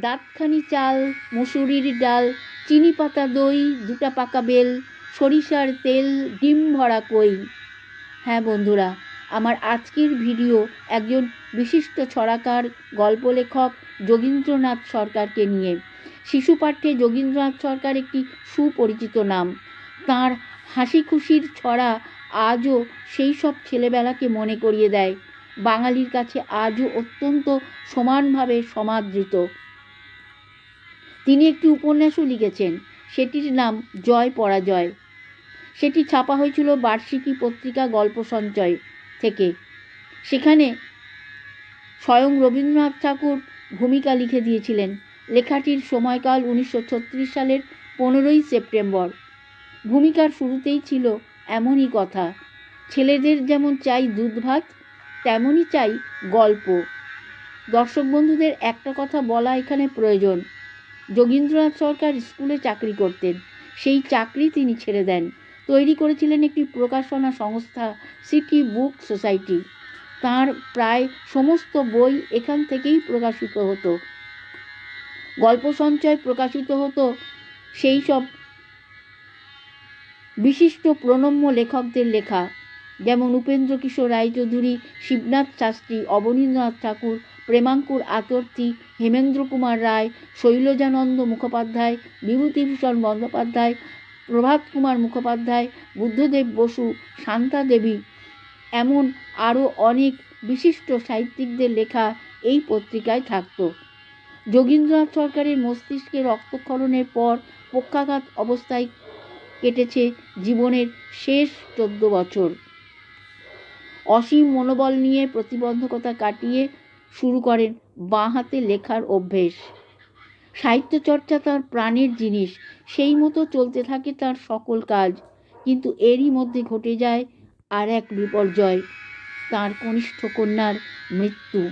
দাঁতখানি চাল, মুসুরির ডাল, চিনি পাতা দই, দুটা পাকা বেল, সরিষার তেল, ডিম ভরা কই। হ্যাঁ বন্ধুরা, আমার আজকের ভিডিও একজন বিশিষ্ট ছড়াকার গল্প লেখক যোগীন্দ্রনাথ সরকারকে নিয়ে। শিশু পাঠ্যে যোগীন্দ্রনাথ সরকার একটি সুপরিচিত নাম। তার হাসি খুশির ছড়া আজও সেই সব ছেলেবেলাকে মনে করিয়ে দেয়। বাঙালির কাছে আজও অত্যন্ত সমানভাবে সমাদৃত। তিনি একটি উপন্যাসও লিখেছেন। সেটির নাম জয় পরাজয়। সেটি ছাপা হয়েছিল বার্ষিকী পত্রিকা গল্প সঞ্চয় থেকে। সেখানে স্বয়ং রবীন্দ্রনাথ ঠাকুর ভূমিকা লিখে দিয়েছিলেন। লেখাটির সময়কাল উনিশশো ছত্রিশ সালের পনেরোই সেপ্টেম্বর। ভূমিকার শুরুতেই ছিল এমনই কথা, ছেলেদের যেমন চাই দুধ ভাত, তেমনই চাই গল্প। দর্শক বন্ধুদের একটা কথা বলা এখানে প্রয়োজন। যোগীন্দ্রনাথ সরকার স্কুলে চাকরি করতেন। সেই চাকরি তিনি ছেড়ে দেন। তৈরি করেছিলেন একটি প্রকাশনা সংস্থা সিটি বুক সোসাইটি তার প্রায় সমস্ত বই এখান থেকেই প্রকাশিত হতো। গল্প সঞ্চয় প্রকাশিত হতো। সেই সব বিশিষ্ট প্রণম্য লেখকদের লেখা। যেমন উপেন্দ্র কিশোর রায়চৌধুরী, শিবনাথ শাস্ত্রী, অবনীন্দ্রনাথ ঠাকুর প্রেমাঙ্কুর আতর্থী হেমেন্দ্র কুমার রায়, শৈলজানন্দ মুখোপাধ্যায়, বিভূতিভূষণ বন্দ্যোপাধ্যায়, প্রভাত কুমার মুখোপাধ্যায়, বুদ্ধদেব বসু, শান্তা দেবী এমন আরও অনেক বিশিষ্ট সাহিত্যিকদের লেখা এই পত্রিকায় থাকত। যোগীন্দ্রনাথ সরকারের মস্তিষ্কে রক্তক্ষরণের পর পক্ষাঘাত অবস্থায় কেটেছে জীবনের শেষ চোদ্দ বছর। অসীম মনোবল নিয়ে প্রতিবন্ধকতা কাটিয়ে শুরু করেন বাঁ হাতে লেখার অভ্যেস। সাহিত্য চর্চা তার প্রাণের জিনিস, সেই মতো চলতে থাকে তার সকল কাজ। কিন্তু এরই মধ্যে ঘটে যায় আর এক বিপর্যয়, তার কনিষ্ঠ কন্যার মৃত্যু।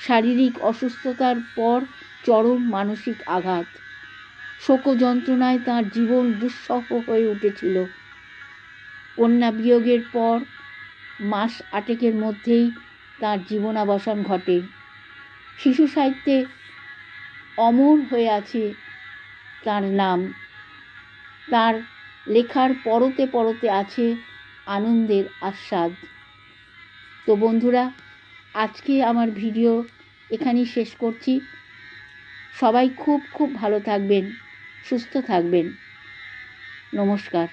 শারীরিক অসুস্থতার পর চরম মানসিক আঘাত। শোক যন্ত্রণায় তার জীবন দুঃসহ হয়ে উঠেছিল। কন্যা বিয়োগের পর মাস আটেকের মধ্যেই তার জীবনাবসান ঘটে। শিশু সাহিত্যে অমর হয়ে আছে তার নাম। তার লেখার পরতে পরতে আছে আনন্দের আস্বাদ। তো বন্ধুরা, আজকে আমার ভিডিও এখানেই শেষ করছি। সবাই খুব খুব ভালো থাকবেন, সুস্থ থাকবেন। নমস্কার।